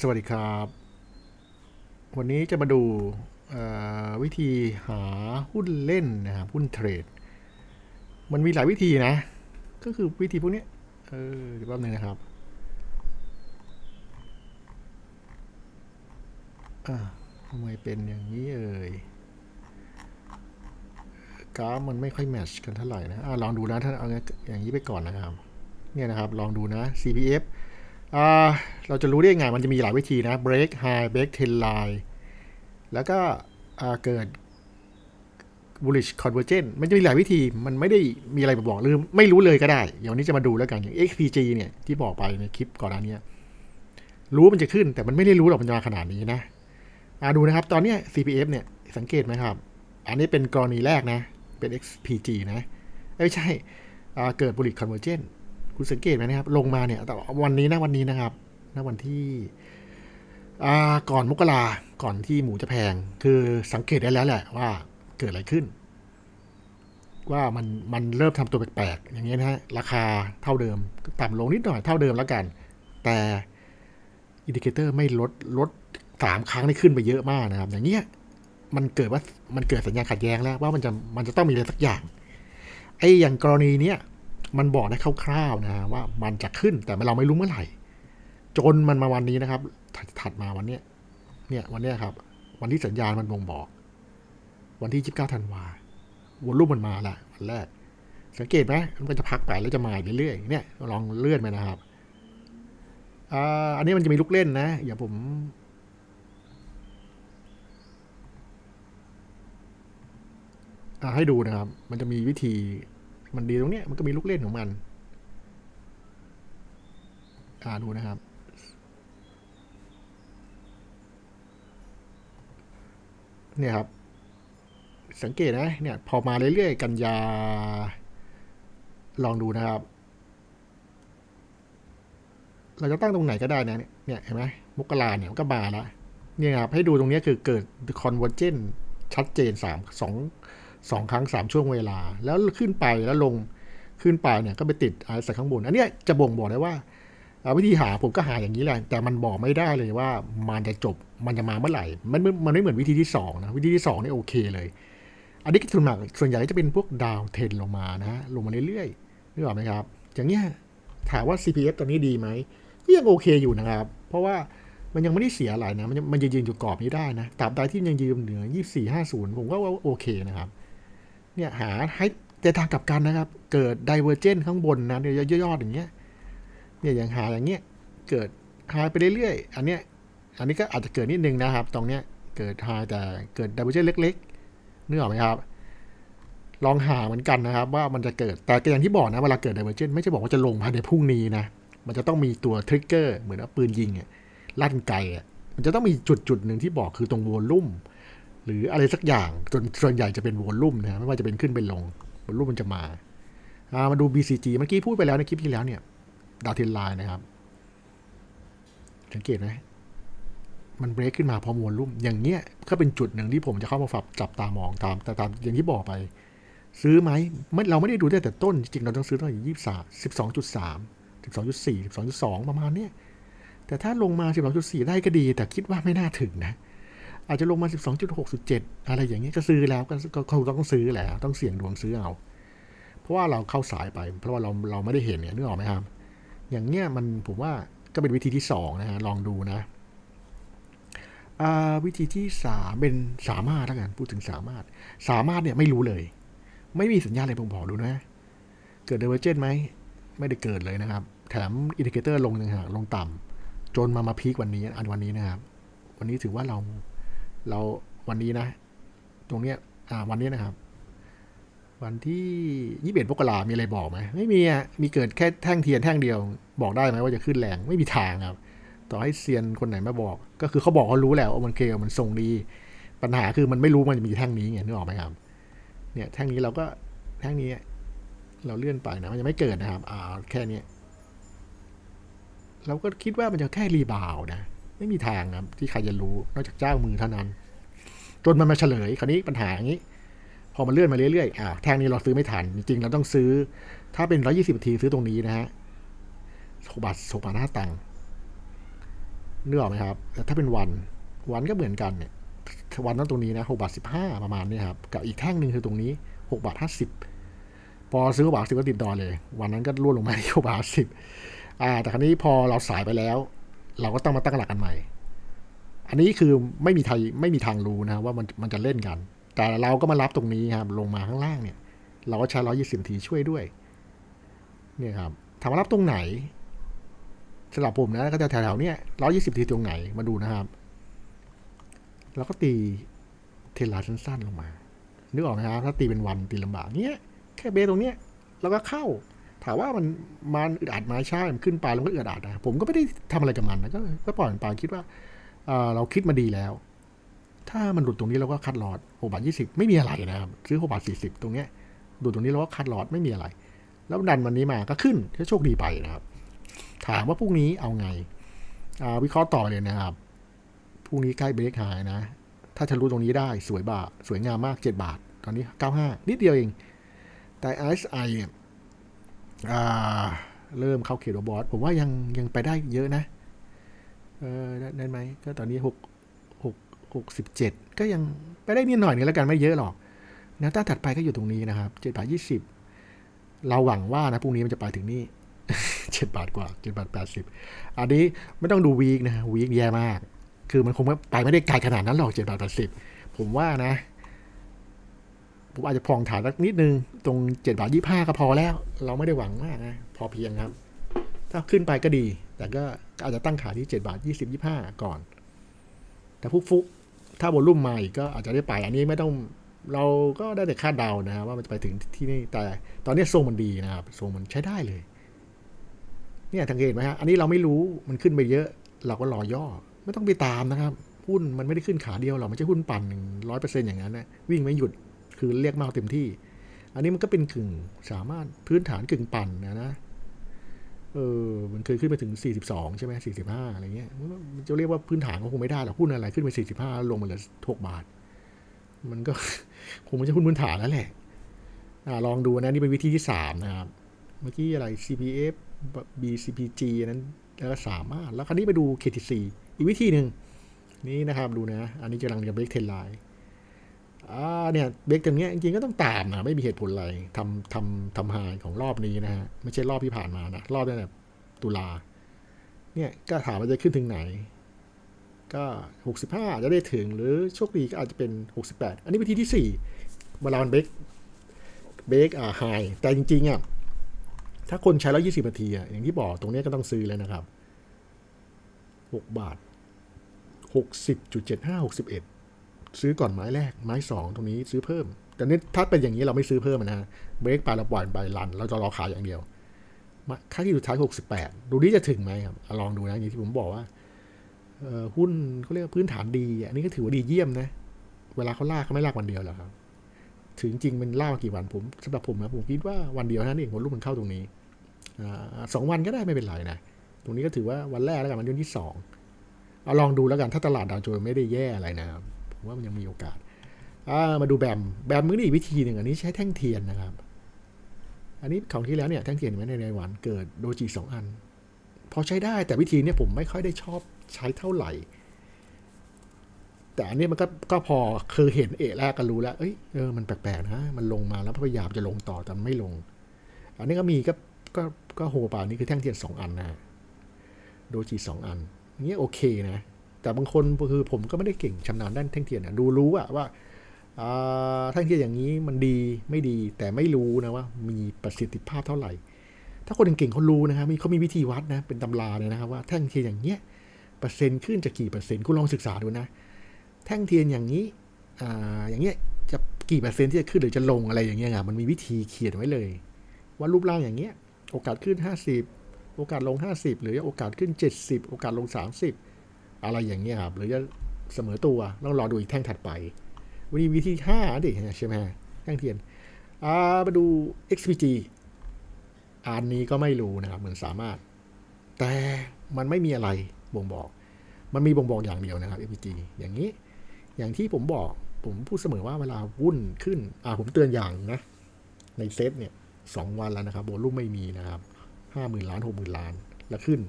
สวัสดีครับ วันนี้จะมาดูวิธีหาหุ้นเล่นนะครับหุ้นเทรด มันมีหลายวิธีนะ ก็คือวิธีพวกนี้เออเดี๋ยวแป๊บนึงนะครับอ่าทำไมเป็นอย่างนี้เอ่ยกราฟมันไม่ค่อยแมชกันเท่าไหร่นะอ่าลองดูนะถ้านเอาอย่างนี้ไปก่อนนะครับ เนี่ยนะครับ ลองดูนะ CPF เราจะรู้ได้ยังไง มันจะมีหลายวิธีนะ break high break trend line แล้วก็เกิด bullish convergence มันจะมีหลายวิธี มันไม่ได้มีอะไรบอกหรือไม่รู้เลยก็ได้ เดี๋ยวนนี้จะมาดูแล้วกัน อย่าง XPG เนี่ย ที่บอกไปในคลิปก่อนหน้านี้ รู้มันจะขึ้น แต่มันไม่ได้รู้หรอกมันจะมาขนาดนี้นะอ่าดูนะครับ ตอนนี้ CPF เนี่ย สังเกตไหมครับ อันนี้เป็นกรณีแรกนะ เป็น XPG นะเอ้ยไม่ใช่ เกิด bullish convergence คุณสังเกตไหมนะครับ ลงมาเนี่ย แต่วันนี้นะวันนี้นะครับณวันที่ก่อนมกราก่อนที่หมูจะแพง คือสังเกตได้แล้วแหละว่าเกิดอะไรขึ้น ว่ามันมันเริ่มทำตัวแปลกๆอย่างเงี้ยนะฮะราคาเท่าเดิมต่ำลงนิดหน่อยเท่าเดิมแล้วกัน แต่อินดิเคเตอร์ไม่ลดลดสามครั้งนี่ขึ้นไปเยอะมากนะครับ อย่างเงี้ยมันเกิดว่ามันเกิดสัญญาณขัดแย้งแล้วว่ามันจะมันจะต้องมีอะไรสักอย่างไอ้อย่างกรณีเนี้ย มันบอกได้คร่าวๆนะว่ามันจะขึ้นแต่เราไม่รู้เมื่อไหร่ จนมันมาวันนี้นะครับ ถัดถัดมาวันเนี้ยเนี่ยวันเนี้ยครับ วันที่สัญญาณมันบ่งบอก วันที่ 29ธันวาวอลลุ่มมันมาละวันแรก สังเกตไหมมันจะพักไปแล้วจะมาเรื่อยๆเนี่ยลองเลื่อนไปนะครับออันนี้มันจะมีลูกเล่นนะอย่าผมให้ดูนะครับ มันจะมีวิธี มันดีตรงเนี้ยมันก็มีลูกเล่นของมัน อ่าดูนะครับ เนี่ยครับ สังเกตนะ เนี่ย พอมาเรื่อยๆ กันยา ลองดูนะครับ เราจะตั้งตรงไหนก็ได้นะ เนี่ย เห็นไหมมกราเนี่ยมันก็มาแล้วเนี่ยครับ ให้ดูตรงนี้คือเกิด convergence ชัดเจนสามสอง สองครั้งสามช่วงเวลา แล้วขึ้นไปแล้วลงขึ้นไปเนี่ยก็ไปติดอะไรสักข้างบน อันนี้จะบ่งบอกได้ว่าวิธีหาผมก็หาอย่างนี้แหละแต่มันบอกไม่ได้เลยว่ามันจะจบมันจะมาเมื่อไหร่มันมันไม่เหมือนวิธีที่สองนะวิธีที่สองนี่โอเคเลย อันนี้ส่วนมากส่วนใหญ่จะเป็นพวกดาวเทนลงมานะฮะลงมาเรื่อยๆนึกออกไหมครับ อย่างเงี้ยถามว่า CPF ตอนนี้ดีไหมก็ยังโอเคอยู่นะครับ เพราะว่ามันยังไม่ได้เสียอะไรนะ มันยังมันยังยืนอยู่กรอบนี้ได้นะตราบใดที่ยังยืนเหนือ 2450 ผมก็ว่าโอเคนะครับ เนี่ยหาให้แต่ทางกลับกันนะครับ เกิด divergent ข้างบนนะเดี๋ยวยอดๆอย่างเงี้ยเนี่ยอย่างหาอย่างเงี้ยเกิดหายไปเรื่อยๆ อันเนี้ยอันนี้ก็อาจจะเกิดนิดนึงนะครับ ตรงเนี้ยเกิดหายแต่เกิด divergent เล็กๆนึกออกไหมครับ ลองหาเหมือนกันนะครับ ว่ามันจะเกิดแต่ก็อย่างที่บอกนะเวลาเกิด divergent ไม่ใช่บอกว่าจะลงภายในพรุ่งนี้นะมันจะต้องมีตัวทริกเกอร์เหมือนว่าปืนยิงอะลั่นไกอะมันจะต้องมีจุดจุดหนึ่งที่บอกคือตรงวอลลุ่ม หรืออะไรสักอย่างจนส่วนใหญ่จะเป็นวอลลุ่มนะไม่ว่าจะเป็นขึ้นเป็นลงวอลลุ่มมันจะมาอ่ามาดู BCG เมื่อกี้พูดไปแล้วในคลิปที่แล้วเนี่ยดาวเทนไลน์นะครับ สังเกตไหมมันเบรกขึ้นมาพอมวลลุ่ม อย่างเงี้ยก็เป็นจุดหนึ่งที่ผมจะเข้ามาฝับจับตามองตามแต่ตามอย่างที่บอกไป ซื้อไหมไม่เราไม่ได้ดูได้แต่ต้น จริงเราต้องซื้อตั้งแต่ยี่สิบสามสิบสองจุดสามสิบสองจุดสี่สิบสองจุดสองประมาณเนี้ยแต่ถ้าลงมาสิบสองจุดสี่ได้ก็ดี แต่คิดว่าไม่น่าถึงนะ อาจจะลงมา 12.6 17อะไรอย่างเงี้ยก็ซื้อแล้วก็ก็คงต้องซื้อแหละต้องเสี่ยงดวงซื้อเอา เพราะว่าเราเข้าสายไป เพราะว่าเราเราไม่ได้เห็นเนี่ยนึกออกไหมครับ อย่างเงี้ยมันผมว่าก็เป็นวิธีที่สองนะฮะลองดูนะวิธีที่สามเป็นสามารถแล้วกันพูดถึงสามารถ สามารถเนี่ยไม่รู้เลย ไม่มีสัญญาณอะไรบ่งบอกดูนะ เกิดเดเวอร์เจนไหมไม่ได้เกิดเลยนะครับ แถมอินดิเคเตอร์ลงต่งหากลงต่ำจนมามาพีควันนี้อันวันนี้นะครับ วันนี้ถือว่าเรา เราวันนี้นะ ตรงเนี้ยอ่าวันนี้นะครับ วันที่ยี่สิบเอ็ดมกรามีอะไรบอกไหมไม่มีอะมีเกิดแค่แท่งเทียนแท่งเดียว บอกได้ไหมว่าจะขึ้นแรงไม่มีทางครับ ต่อให้เซียนคนไหนมาบอก ก็คือเขาบอกเขารู้แล้วว่ามันเคมันทรงดี ปัญหาคือมันไม่รู้มันจะมีแท่งนี้ไงนึกออกไหมครับเนี่ยแท่งนี้เราก็แท่งนี้เราเลื่อนไปนะมันยังไม่เกิดนะครับอ่าแค่นี้เราก็คิดว่ามันจะแค่รีบาวนะ ไม่มีทางครับที่ใครจะรู้นอกจากเจ้ามือเท่านั้น จนมันมาเฉลยคราวนี้ปัญหาอย่างนี้ พอมันเลื่อนมาเรื่อยๆอ่าแท่งนี้เราซื้อไม่ทัน จริงๆเราต้องซื้อ ถ้าเป็นร้อยี่สิบนาทีซื้อตรงนี้นะฮะหกบาทหกบาทห้าตังค์นึกออกไหมครับแต่ถ้าเป็นวันวันก็เหมือนกันเนี่ยวันนั้นตรงนี้นะหกบาทสิบห้าประมาณนี้ครับกับอีกแท่งหนึ่งคือตรงนี้หกบาทห้าสิบพอซื้อหกบาทสิบก็ติดดอเลย วันนั้นก็ร่วงลงมาที่หกบาทสิบอ่าแต่ครั้นี้พอเราสายไปแล้ว เราก็ต้องมาตั้งหลักกันใหม่ อันนี้คือไม่มีไทยไม่มีทางรู้นะว่ามันมันจะเล่นกัน แต่เราก็มารับตรงนี้ครับ ลงมาข้างล่างเนี่ย เราก็ใช้ร้อยี่สิบทีช่วยด้วยเนี่ยครับถามว่ารับตรงไหนสำหรับผมนะก็จะแถวๆเนี้ยร้อยี่สิบทีตรงไหนมาดูนะครับ แล้วก็ตีเทลาสั้นๆลงมานึกออกไหมครับถ้าตีเป็นวันตีลำบากเนี้ยแค่เบสตรงเนี้ยแล้วก็เข้า ถามว่ามันมันอึดอัดไหมาใช่ มันขึ้นไปแล้วก็อึดอัดนะผมก็ไม่ได้ทำอะไรกับมันนะก็ก็ปล่อยมันไปคิดว่าเราคิดมาดีแล้ว ถ้ามันหลุดตรงนี้เราก็คัดหลอดหกบาทยี่สิบไม่มีอะไรนะครับซื้อหกบาทสี่สิบตรงเนี้ยหลุดตรงนี้เราก็คัดหลอดไม่มีอะไร แล้วดันวันนี้มาก็ขึ้นก็โชคดีไปนะครับ ถามว่าพรุ่งนี้เอาไงอ่าวิเคราะห์ต่อเลยนะครับพรุ่งนี้ใกล้เบรกหายนะ ถ้าทะลุตรงนี้ได้สวยบาทสวยงามมาก 7 บาท ตอนนี้ 95 นิดเดียวเอง แต่ RSI เนี่ย เริ่มเข้าเขตโรบอทผมว่ายังยังไปได้เยอะนะ เออได้ไหมก็ตอนนี้6 6 67ก็ยังไปได้นิดหน่อยนึงแล้วกันไม่เยอะหรอกแนวต้านถัดไปก็อยู่ตรงนี้นะครับ7บาท20เราหวังว่านะพรุ่งนี้มันจะไปถึงนี่7บาทกว่า7บาท80อันนี้ไม่ต้องดูวีคนะวีคแย่มาก คือมันคงไปไม่ได้ไกลขนาดนั้นหรอก7บาท80ผมว่านะ ผมอาจจะพองฐานสักนิดนึง ตรง7บาท25ก็พอแล้ว เราไม่ได้หวังมากนะ พอเพียงครับ ถ้าขึ้นไปก็ดี แต่ก็อาจจะตั้งขาที่7บาท20 25ก่อน แต่ฟุกฟุกๆถ้าบอลลุ่มมาอีกก็อาจจะได้ไปอันนี้ไม่ต้องเราก็ได้แต่คาดเดานะว่ามันจะไปถึงที่นี่แต่ตอนนี้ทรงมันดีนะครับทรงมันใช้ได้เลย เนี่ยสังเกตไหมฮะอันนี้เราไม่รู้มันขึ้นไปเยอะ เราก็รอย่อ ไม่ต้องไปตามนะครับหุ้นมันไม่ได้ขึ้นขาเดียวหรอกม่ใช่หุ้นปั่นร้อยเปอร์เซ็นต์อย่างนั้นนะวิ่งไม่หยุด คือเรียกมากเต็มที่ อันนี้มันก็เป็นกึ่งสามารถพื้นฐานกึ่งปั่นนะนะเออมันเคยขึ้นไปถึง 42 ใช่ไหม45 อะไรเงี้ย มันจะเรียกว่าพื้นฐานก็คงไม่ได้หรอกหุ้นอะไรขึ้นไป 45 ลงมาเหลือ6บาท มันก็คงไม่ใช่หุ้นพื้นฐานแล้วแหละอ่าลองดูนะ นี่เป็นวิธีที่สามนะครับ เมื่อกี้อะไร CPF BCPG นนั้นแล้วก็สามารถ แล้วคราวนี้ไปดู KTC อีกวิธีหนึ่งนี่นะครับดูนะ อันนี้กำลังจะเบรกเทนไลน์่าเนี่ยเบรกอย่างเงี้ยจริงๆก็ต้องตามนะไม่มีเหตุผลอะไรทำทำทำหายของรอบนี้นะฮะไม่ใช่รอบที่ผ่านมานะรอบนี้เนี่ยตุลาเนี่ยก็ถามว่าจะขึ้นถึงไหน ก็ 65 จะได้ถึงหรือโชคดีก็อาจจะเป็น 68 อันนี้วิธีที่ 4 เวลามันเบรกเบรกอ่าไฮแต่จริงๆอะถ้าคนใช้แล้ว20นาทีอะอย่างที่บอกตรงนี้ก็ต้องซื้อเลยนะครับ 6 บาท 60.75 61 ซื้อก่อนไม้แรก ไม้สองตรงนี้ซื้อเพิ่ม แต่นี่ถ้าเป็นอย่างนี้เราไม่ซื้อเพิ่มนะฮะเบรกไปเราปล่อยไปรัน เราจะรอขายอย่างเดียวค่าที่สุดท้ายหกสิบแปดดูนี่จะถึงไหมครับอลองดูนะอย่างที่ผมบอกว่าหุ้นเขาเรียกว่าพื้นฐานดีอันนี้ก็ถือว่าดีเยี่ยมนะ เวลาเขาลากเขาไม่ลากวันเดียวหรอกครับ ถึงจริงมันลากมากี่วันผมสำหรับผมนะผมคิดว่าวันเดียวนั้นเองผลลูกมันเข้าตรงนี้สองวันก็ได้ไม่เป็นไรนะตรงนี้ก็ถือว่าวันแรกแล้วกันวันที่สองเอาลองดูแล้วกันถ้าตลาดดาวโจนส์ไม่ได้แย่อะไรนะครับ ว่ามันยังมีโอกาสามาดูแบม แบมมือนี่อีกวิธีหนึ่งอันนี้ใช้แท่งเทียนนะครับ อันนี้ของที่แล้วเนี่ยแท่งเทียนเห็นไหมในในวันเกิดโดจิสองอัน พอใช้ได้แต่วิธีเนี้ผมไม่ค่อยได้ชอบใช้เท่าไหร่ แต่อันนี้มันก็ก็พอคือเห็นเอะแรกก็รู้แล้ว เอ้ยเออมันแปลกๆนะ มันลงมาแล้วพยายามจะลงต่อแต่ไม่ลง อันนี้ก็มีก็ก็ก็โฮปานี่คือแท่งเทียนสองอันนะ โดจิสองอันอย่างเงี้ยโอเคนะ แต่บางคนคือผมก็ไม่ได้เก่งชำนาญด้านแท่งเทียนนะดูรู้อะว่าแท่งเทียนอย่างนี้มันดีไม่ดีแต่ไม่รู้นะว่ามีประสิทธิภาพเท่าไหร่ ถ้าคนเก่งเขารู้นะครับมีเขามีวิธีวัดนะเป็นตำราเลยนะครับว่าแท่งเทียนอย่างเงี้ยเปอร์เซ็นต์ขึ้นจะกี่เปอร์เซ็นต์คุณลองศึกษาดูนะ แท่งเทียนอย่างนี้อ่าอย่างเงี้ยจะกี่เปอร์เซ็นต์ที่จะขึ้นหรือจะลงอะไรอย่างเงี้ยมันมีวิธีเขียนไว้เลย ว่ารูปร่างอย่างเงี้ยโอกาสขึ้น 50 โอกาสลง 50 หรือโอกาสขึ้น 70 โอกาสลง 30 อะไรอย่างเงี้ยครับ หรือจะเสมอตัวต้องรอดูอีกแท่งถัดไป วันนี้วิธี5ดิใช่ไหมแท่งเทียนอ่ามาดู XPG อันนี้ก็ไม่รู้นะครับเหมือนสามารถ แต่มันไม่มีอะไรบ่งบอก มันมีบ่งบอกอย่างเดียวนะครับ XPG อย่างนี้ อย่างที่ผมบอกผมพูดเสมอว่าเวลาวุ่นขึ้นอ่าผมเตือนอย่างนะ ในเซตเนี่ยสองวันแล้วนะครับโวลุ่มไม่มีนะครับห้าหมื่นล้านหกหมื่นล้านแล้วขึ้น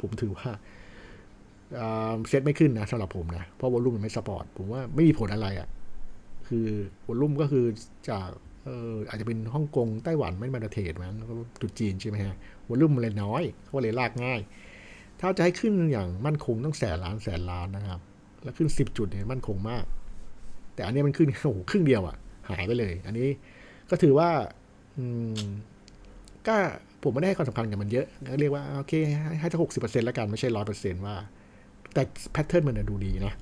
ผมถือว่า เซตไม่ขึ้นนะสำหรับผมนะ เพราะวอลลุ่มมันไม่สปอร์ตผมว่าไม่มีผลอะไรอะ่ะ คือวอลลุ่มก็คือจากเอออาจจะเป็นฮ่องกงไต้หวันไม่มาเทรดมั้งแล้วก็จุดจีนใช่ไหมฮะวอลลุ่มมันเลยน้อยเขาเลยลากง่าย ถ้าจะให้ขึ้นอย่างมั่นคงต้องแสนล้านแสนล้านนะครับ แล้วขึ้นสิบจุดเนี่ยมั่นคงมาก แต่อันนี้มันขึ้นโอ้โหครึ่งเดียวอะ่ะ หายไปเลย อันนี้ก็ถือว่าอืมก็ผมไม่ได้ให้ความสำคัญกับมันเยอะก็เรียกว่าโอเคให้ให้สักหกสิบเปอร์เซ็นต์แล้วกันไม่ใช่ร้อยเปอร์เซ็นต์ว่า แต่แพทเทิร์นมันดูดีนะ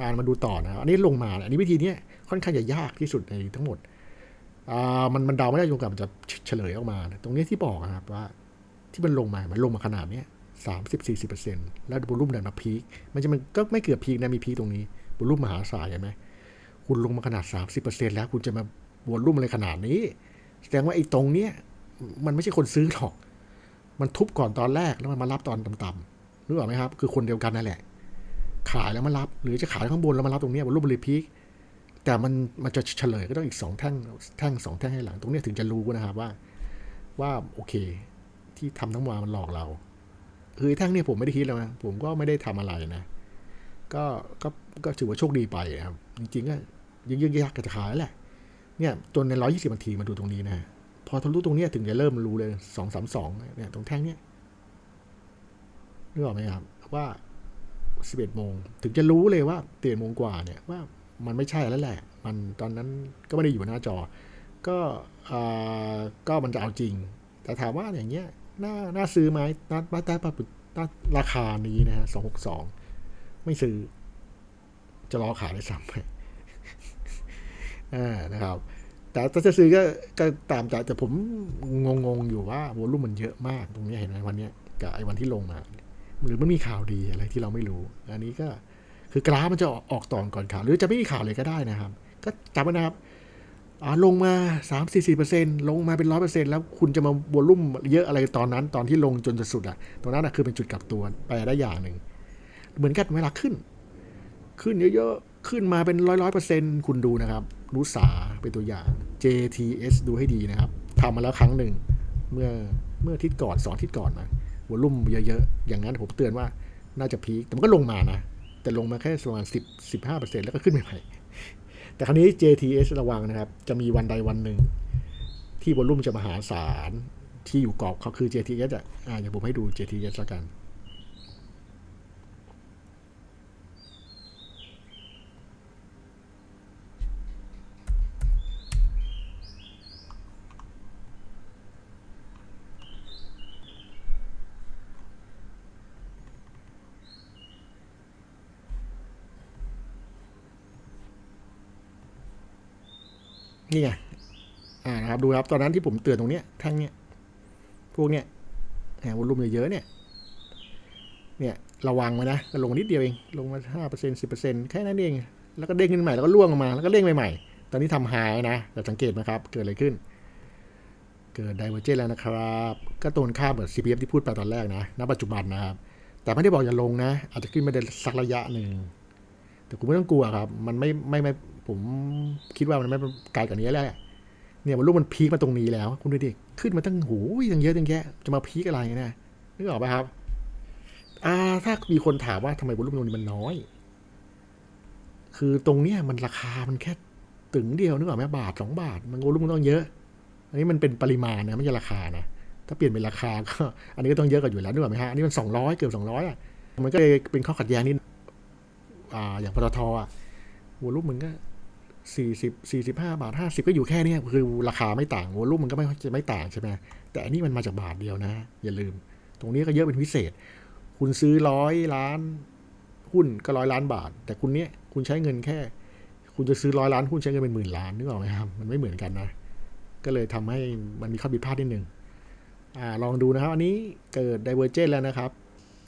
อ่านมาดูต่อนะอันนี้ลงมานะอันนี้วิธีนี้ค่อนข้างจะยากที่สุดในทั้งหมดอ่ามันมันเดาไม่ได้จนกว่ามันจะเฉลยออกมานะตรงนี้ที่บอกนะครับว่าที่มันลงมา มันลงมาขนาดเนี้ยสามสิบสี่สิบเปอร์เซ็นต์แล้วบอลลุ่มดันมาพีคมันจะมันก็ไม่เกือบพีคนะมีพีคตรงนี้บอลลุ่มมหาศาลใช่ไหมคุณลงมาขนาดสามสิบเปอร์เซ็นต์แล้ว คุณจะมาบอลลุ่มอะไรขนาดนี้ แสดงว่าไอ้ตรงเนี้ยมันไม่ใช่คนซื้อหรอก มันทุบก่อนตอนแรกแล้วมันมารับตอนต่ำ ๆนึกออกไหมครับ คือคนเดียวกันนั่นแหละ ขายแล้วมารับ หรือจะขายข้างบนแล้วมารับตรงนี้บนรูปบริพีคแต่มันมันจะเฉลยก็ต้องอีกสองแท่งแท่งสองแท่งให้หลัง ตรงนี้ถึงจะรู้นะครับว่า ว่าโอเค ที่ทำทั้งหมดมันหลอกเราคือแท่งนี่ยผมไม่ได้คิดแล้วนะผมก็ไม่ได้ทำอะไรนะก็ก็ก็ถือว่าโชคดีไปครับ จริงๆก็ยังยังยากจะขายแหละ เนี่ยจนในร้อยยี่สิบนาทีมาดูตรงนี้นะ พอทะลุตรงนี้ถึงจะเริ่มรู้เลยสองสามสองเนี่ยตรงแท่งเนี้ย นึกออกไหมครับ ว่าสิบเอ็ดโมงถึงจะรู้เลยว่าเตียนโมงกว่าเนี่ยว่ามันไม่ใช่แล้วแหละ มันตอนนั้นก็ไม่ได้อยู่หน้าจอ ก็อ่าก็มันจะเอาจริง แต่ถามว่าอย่างเงี้ยน่าน่าซื้อไหมน่าน่าได้ปะน่าราคานี้นะฮะสองหกสองไม่ซื้อ จะรอขายได้ซ้ำไปอ่านะครับ แต่ถ้าจะซื้อก็ก็ตามใจแต่ผมงงๆอยู่ว่าวอลุ่มมันเยอะมาก ตรงนี้เห็นไหมวันนี้กับไอ้วันที่ลงมา หรือมันมีข่าวดีอะไรที่เราไม่รู้ อันนี้ก็คือกราฟมันจะออกตอนก่อนข่าว หรือจะไม่มีข่าวเลยก็ได้นะครับ ก็จำไว้นะครับอ่าลงมา 3 4 4เปอร์เซ็นลงมาเป็นร้อยเปอร์เซ็นแล้วคุณจะมาบวลุ่มเยอะอะไรตอนนั้น ตอนที่ลงจนจะสุดอะตรงนั้นอะคือเป็นจุดกลับตัวไปได้อย่างหนึ่ง เหมือนกันเวลาขึ้น ขึ้นเยอะๆ ขึ้นมาเป็นร้อยร้อยเปอร์เซ็นคุณดูนะครับรู้สาเป็นตัวอย่าง JTS ดูให้ดีนะครับทำมาแล้วครั้งหนึ่ง เมื่อเมื่อทิตย์ก่อนสองทิตย์ก่อนนะ วอลุ่มเยอะๆ อย่างนั้นผมเตือนว่าน่าจะพีคแต่มันก็ลงมานะ แต่ลงมาแค่ประมาณสิบสิบห้าเปอร์เซ็นแล้วก็ขึ้นใหม่ๆแต่คราวนี้ JTS ระวังนะครับ จะมีวันใดวันหนึ่ง ที่วอลุ่มจะมหาศาลที่อยู่กรอบเขาคือ JTS อะอ่าเดี๋ยวผมให้ดู JTS แล้วกัน นี่ไงอ่านะครับดูครับตอนนั้นที่ผมเตือนตรงเนี้ยแท่งเนี้ยพวกเนี้ยแหมวอลุ่มเยอะๆเนี่ย เนี่ยระวังไว้นะก็ลงนิดเดียวเอง ลงมาห้าเปอร์เซ็นสิบเปอร์เซ็นแค่นั้นเอง แล้วก็เด้งขึ้นใหม่แล้วก็ล่วงลงมาแล้วก็เด้งใหม่ๆตอนนี้ทำหายนะแต่สังเกตไหมครับ เกิดอะไรขึ้น เกิดไดเวอร์เจนแล้วนะครับ ก็ตรงข้ามกับ CPF ที่พูดไปตอนแรกนะณปัจจุบันนะครับ แต่ไม่ได้บอกอย่าลงนะ อาจจะขึ้นมาได้สักระยะหนึ่งแต่คุณไม่ต้องกลัวครับ มันไม่ไม่ไม่ ผมคิดว่ามันไม่ไกลกว่านี้แล้วแหละเนี่ยมันลูกมันพีคมาตรงนี้แล้ว คุณดูดิขึ้นมาตั้งหูยตั้งเยอะตั้งแยะจะมาพีคอะไรนะนึกออกไหมครับอ่าถ้ามีคนถามว่าทำไมวอลุ่มตรงนี้มันน้อย คือตรงเนี้ยมันราคามันแค่ตึงเดียวนึกออกไหมบาทสองบาท มันวอลุ่มมันต้องเยอะ อันนี้มันเป็นปริมาณนะไม่ใช่ราคานะถ้าเปลี่ยนเป็นราคาก็อันนี้ก็ต้องเยอะกว่าอยู่แล้วนึกออกไหมฮะอันนี้มันสองร้อยเกือบสองร้อยอะมันก็เลยเป็นข้อขัดแย้งนิดอ่าอย่างปตทอะวอลุ่มมันก็ สี่สิบสี่สิบห้าบาทห้าสิบก็อยู่แค่นี้คือราคาไม่ต่างวอลุ่มมันก็ไม่จะไม่ต่างใช่ไหมแต่อันนี้มันมาจากบาทเดียวนะ อย่าลืม ตรงนี้ก็เยอะเป็นพิเศษ คุณซื้อร้อยล้านหุ้นก็ร้อยล้านบาท แต่คุณเนี้ยคุณใช้เงินแค่ คุณจะซื้อร้อยล้านหุ้นใช้เงินเป็นหมื่นล้านนึกออกไหมครับ มันไม่เหมือนกันนะ ก็เลยทำให้มันมีข้อผิดพลาดนิดนึงอ่าลองดูนะครับอันนี้เกิดไดเวอร์เจนแล้วนะครับ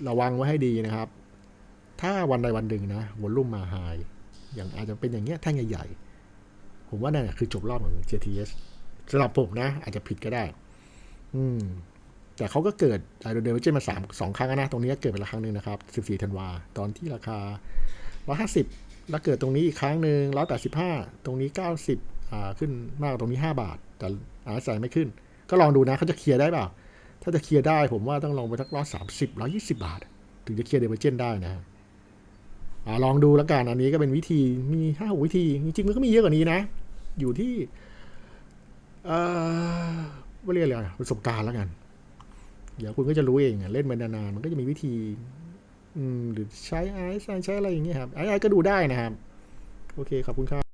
ระวังไว้ให้ดีนะครับ ถ้าวันใดวันหนึ่งนะวอลุ่มมาไฮ อย่างอาจจะเป็นอย่างเงี้ยแท่งใหญ่ๆ ผมว่านั่นคือจบรอบของ JTS สำหรับผมนะ อาจจะผิดก็ได้ อืม แต่เขาก็เกิดไดโดเดลเจนมาสามสองครั้งนะ ตรงนี้เกิดไปละครั้งหนึ่งนะครับ14ธันวา ตอนที่ราคา150แล้วเกิดตรงนี้อีกครั้งหนึ่ง185ตรงนี้90อ่าขึ้นมากตรงนี้5บาท แต่อาศัยไม่ขึ้น ก็ลองดูนะเขาจะเคลียร์ได้เปล่า ถ้าจะเคลียร์ได้ผมว่าต้องลองไปทักร้อยสามสิบร้อยี่สิบาท ถึงจะเคลียร์เดเวอร์เจนได้นะ อลองดูแล้วกันอันนี้ก็เป็นวิธีมีห้าหกวิธี จริงๆมันก็มีเยอะกว่านี้นะ อยู่ที่เอ่อว่าเรียกอะไรอะประสบการณ์แล้วกัน เดี๋ยวคุณก็จะรู้เองเล่นมานานๆมันก็จะมีวิธี อืมหรือใช้ไอซ์ใช้อะไรอย่างเงี้ยครับไอซ์ก็ดูได้นะครับ โอเคขอบคุณครับ